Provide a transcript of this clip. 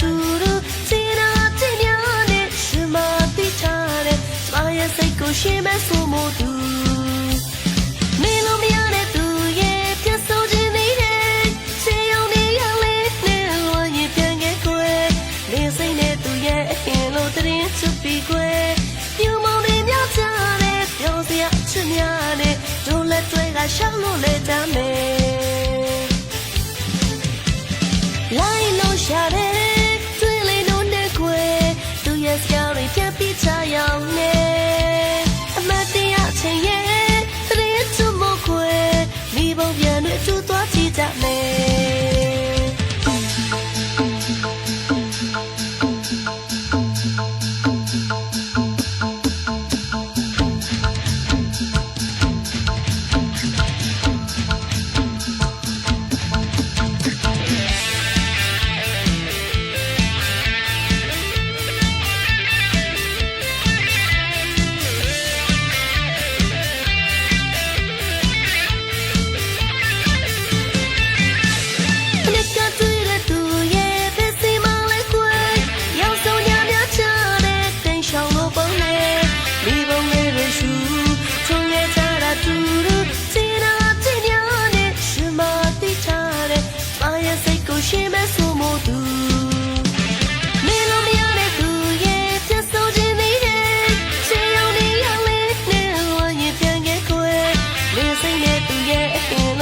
တူတူစီနာကြည့်များနဲ့ရှင်မသိချတဲ့ကျမရဲ့စိတ်ကိုရှင်မဲ့ဆိုမို့သူမင်းလိုမရတဲ့သူရဲ့ပြတ်ဆုံးခြင်းနေတယ်ချေယုံနေရလေနဲ့လွန်ရင်ပြန်ခဲ့ကွယ်နေစိတ်နဲ့သူရဲ့အရင်လိုတရင်ချပ်ပြီးကွယ်ပြုံမောင်နေများချ သွားကြ ပုံနဲ့မိဘလေးတွေရှူထုံးခဲ့ကြတာတူတူစီနာကြည့်များနဲ့ရှင်မသိချတဲ့မာရဲ့စိတ်ကိုရှင်မဲ့ဆိုမို့သူမင်းလိုမရတဲ့သူရဲ့ပြတ်ဆုံးခြင်းနေတယ်ချေယုံနေရလေနဲ့ဝမ်းရင်ပြန်ခဲ့ခွေနေစိတ်နဲ့သူရဲ့အရင်လိုတရင်